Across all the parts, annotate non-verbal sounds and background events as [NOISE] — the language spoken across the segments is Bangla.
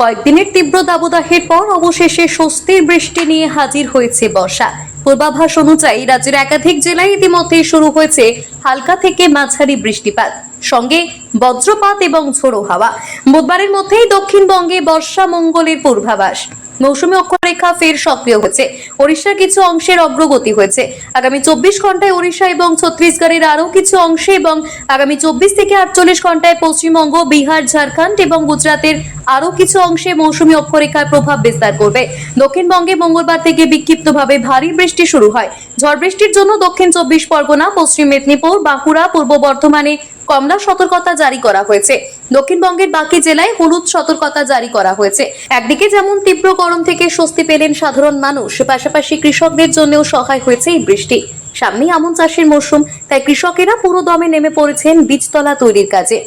কয়েকদিনের তীব্র দাবদাহের পর অবশেষে স্বস্তির বৃষ্টি নিয়ে হাজির হয়েছে বর্ষা। পূর্বাভাস অনুযায়ী রাজ্যের একাধিক জেলায় ইতিমধ্যে শুরু হয়েছে হালকা থেকে মাঝারি বৃষ্টিপাত। সঙ্গে বজ্রপাত এবং ঝোড়ো হাওয়া। বুধবারের মধ্যেই দক্ষিণবঙ্গে বর্ষা মঙ্গলের পূর্বাভাস। মৌসুমী অক্ষরেখা ফের সক্রিয় হয়েছে। ওড়িশার কিছু অংশের অগ্রগতি হয়েছে। আগামী চব্বিশ ঘন্টায় ওড়িশা এবং ছত্তিশগড়ের আরও কিছু অংশে এবং আগামী চব্বিশ থেকে আটচল্লিশ ঘন্টায় পশ্চিমবঙ্গ, বিহার, ঝাড়খণ্ড এবং গুজরাতের আরও কিছু অংশে মৌসুমী অক্ষরেখার প্রভাব বিস্তার করবে। দক্ষিণবঙ্গে মঙ্গলবার থেকে বিক্ষিপ্তভাবে ভারী বৃষ্টি শুরু হয়। ঝড় বৃষ্টির জন্য দক্ষিণ চব্বিশ পরগনা, পশ্চিম মেদিনীপুর, বাঁকুড়া, পূর্ব বর্ধমানে কমলা সতর্কতা জারি করা হয়েছে। দক্ষিণবঙ্গের বাকি জেলায় হলুদ সতর্কতা জারি করা হয়েছে। একদিকে যেমন তীব্র গরম থেকে স্বস্তি পেলেন সাধারণ মানুষ, পাশাপাশি কৃষকদের জন্যও সহায় হয়েছে এই বৃষ্টি। সামনেই আমন চাষের মরশুম, তাই কৃষকেরা পুরো দমে নেমে পড়েছেন বীজতলা তৈরির কাজে।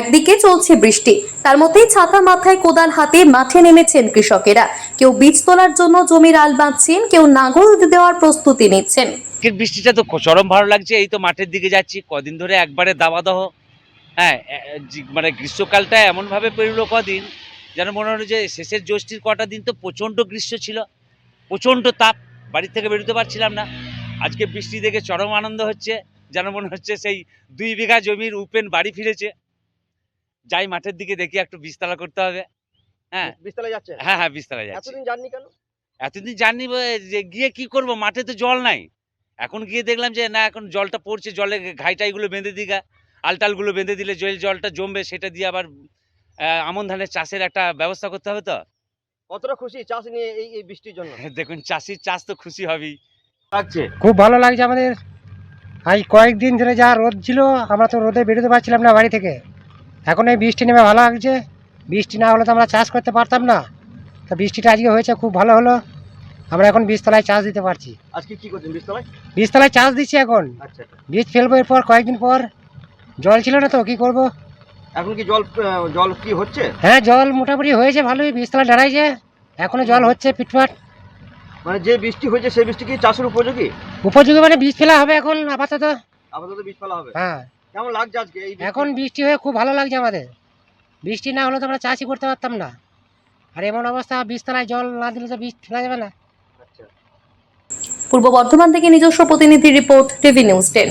একদিকে চলছে বৃষ্টি, তার মধ্যেই ছাতা মাথায় কোদাল হাতে মাঠে নেমেছেন কৃষকেরা। কেউ বীজ তোলার জন্য জমির আল বাঁধছেন, কেউ নাঙল দেওয়ার প্রস্তুতি নিচ্ছেন। বৃষ্টিটা তো চরম ভালো লাগছে, এই তো মাঠের দিকে যাচ্ছি, কদিন ধরে একবারে দাবাদহ। হ্যাঁ মানে গ্রীষ্মকালটা এমনভাবে পেরলো কদিন যেন মনে হলো যে শেষের জ্যৈষ্ঠীর কটা দিন তো প্রচণ্ড গ্রীষ্ম ছিল প্রচণ্ড তাপ বাড়ি থেকে বেরোতে পারছিলাম না। আজকে বৃষ্টি দেখে চরম আনন্দ হচ্ছে যেন মনে হচ্ছে সেই দুই বিঘা জমির উপেন বাড়ি ফিরেছে। যাই মাঠের দিকে দেখি একটু বিস্তারা করতে হবে। হ্যাঁ। বিস্তারে যাচ্ছে? হ্যাঁ হ্যাঁ বিস্তারা যাচ্ছে। এতদিন জাননি কেন? এতদিন জানি যে গিয়ে কি করব? মাঠে তো জল নাই। এখন গিয়ে দেখলাম যে না এখন জলটা পড়ছে জলে ঘাইটাইগুলো বেঁধে দিগা আলটালগুলো বেঁধে দিলে জল জলটা জমবে সেটা দিয়ে আবার আমন ধানের চাষের একটা ব্যবস্থা করতে হবে তো? কতটা খুশি চাষ নিয়ে এই এই বৃষ্টির জন্য? [LAUGHS] দেখুন চাষির চাষ তো খুশি হবেই। লাগছে? খুব ভালো লাগছে আমাদের। আজ কয়েকদিন ধরে যা রোদ ছিল আমরা তো রোদে বেরোতে পারছিলাম না বাড়ি থেকে। এখন এই বৃষ্টি নেমে ভালো লাগছে। বৃষ্টি না হলে তো আমরা চাষ করতে পারতাম না। তো বৃষ্টিটা আজকে হয়েছে খুব ভালো হলো। আমরা এখন বীজতলায় চাষ দিতে পারছি। আজকে কি করছেন বিস্তারায় বীজতলায় চাষ দিচ্ছি এখন। আচ্ছা। বীজ ফেলব এরপর কয়েকদিন পর। জল ছিল না তো কি করব? এখন কি জল জল কি হচ্ছে? হ্যাঁ জল মোটামুটি হয়েছে ভালোই বীজতলা দাঁড়াইছে এখনও জল হচ্ছে পিটপাট। মানে যে বৃষ্টি হয়েছে সেই বৃষ্টি কি চাষের উপযোগী? উপযোগী মানে বীজ ফেলা হবে এখন আপাতত। আপাতত বীজ ফেলা হবে। হ্যাঁ। কেমন লাগছে আজকে বৃষ্টি? এখন বৃষ্টি হয়ে খুব ভালো লাগছে আমাদের। বৃষ্টি না হলে তো আমরা চাষই করতে পারতাম না। আর এমন অবস্থা বীজতলায় জল না দিলে তো বীজ ফেলা যাবে না। আচ্ছা। পূর্ব বর্ধমান থেকে নিজস্ব প্রতিনিধি রিপোর্ট টিভি নিউজ টেন।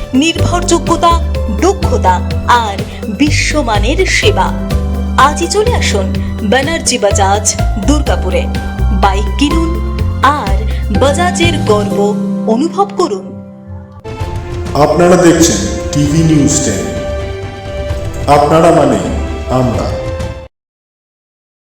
নির্ভরযোগ্যতা, দক্ষতা আর বিশ্বমানের সেবা। আজই চলে আসুন ব্যানার্জি বাজাজ দুর্গাপুরে। বাইক কিনুন আর বাজাজের গর্ব অনুভব করুন। আপনারা দেখছেন টিভি নিউজ টেন। আপনারা মানে আমরা।